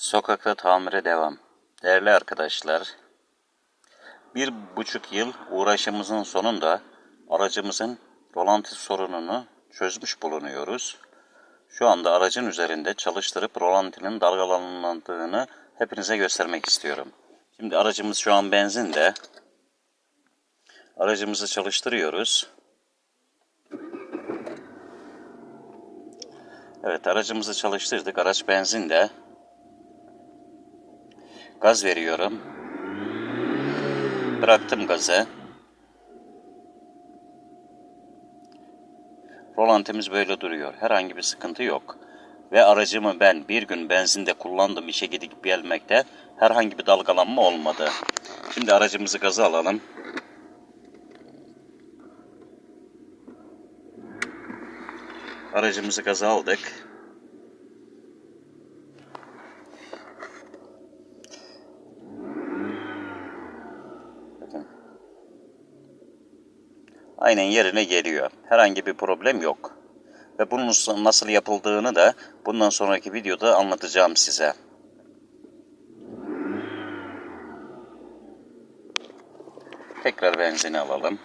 Sokakta tamire devam. Değerli arkadaşlar, bir buçuk yıl uğraşımızın sonunda aracımızın rolanti sorununu çözmüş bulunuyoruz. Şu anda aracın üzerinde çalıştırıp rolantinin dalgalandığını hepinize göstermek istiyorum. Şimdi aracımız şu an benzinde. Aracımızı çalıştırıyoruz. Evet aracımızı çalıştırdık. Araç benzinde. Gaz veriyorum. Bıraktım gazı. Rolantimiz böyle duruyor. Herhangi bir sıkıntı yok. Ve aracımı ben bir gün benzinde kullandım işe gidip gelmekte. Herhangi bir dalgalanma olmadı. Şimdi aracımızı gaza alalım. Aracımızı gaza aldık. Aynen yerine geliyor. Herhangi bir problem yok. Ve bunun nasıl yapıldığını da bundan sonraki videoda anlatacağım size. Tekrar benzini alalım.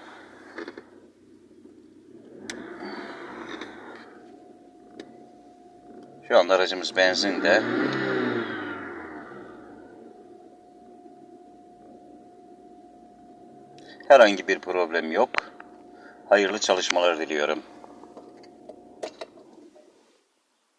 Şu anda aracımız benzinde. Herhangi bir problem yok. Hayırlı çalışmalar diliyorum.